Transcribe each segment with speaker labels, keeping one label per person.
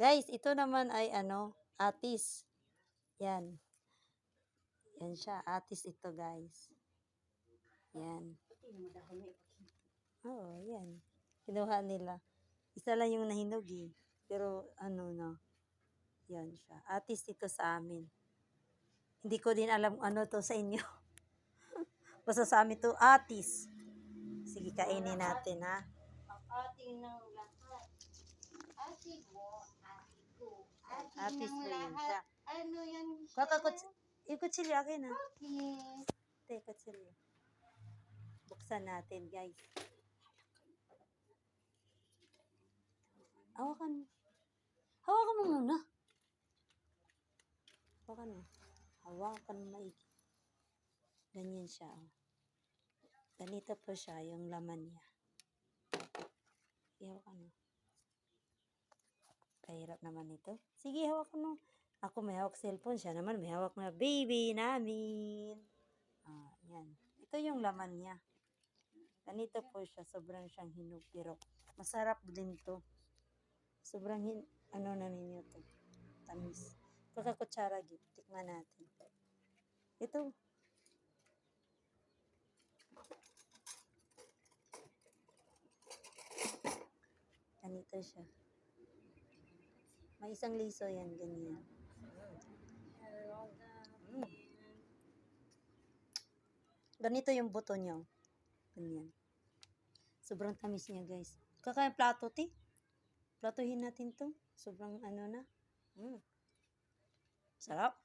Speaker 1: Guys, ito naman ay ano, atis. Yan. Yan siya, atis ito guys. Yan. Oo, yan. Kinuha nila. Isa lang yung nahinog eh. Pero ano na, yan siya. Atis ito sa amin. Hindi ko din alam ano to sa inyo. Basta sa amin to, atis. Sige, kainin natin ha.
Speaker 2: Ang ating ng lahat. Ate mo. Ng
Speaker 1: na yun siya.
Speaker 2: Ano yan siya?
Speaker 1: Kakakot, yung kutsilyo akin ha.
Speaker 2: Yes.
Speaker 1: Ito yung kutsilyo. Buksan natin guys. Hawakan mo. Hawakan mo muna. Hawakan mo. Hawakan mo maigi. Ganyan siya. Oh. Ganito po siya, yung laman niya. Ihawakan mo. Kahirap naman ito. Sige, hawakan mo. Ako may hawak cellphone. Siya naman may hawak na baby namin. Ah, yan. Ito yung laman niya. Ganito po siya. Sobrang siyang hinog. Pero masarap din to. Sobrang hin... Ano na ninyo to? Tamis. Pagkakutsara, git. Tikman natin. Ito. Ganito siya. May isang liso yan, ganyan. Ganito yung buto niya. Ganyan. Sobrang tamis niya, guys. Kakain plato, ti. Platohin natin to. Sobrang ano na. Mm. Sarap.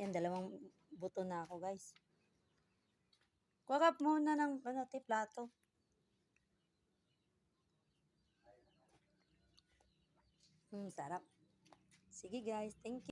Speaker 1: Ayan, dalawang buto na ako, guys. Kuha muna ng ano, ti, plato. Mm, sarap. Sige, guys. Thank you.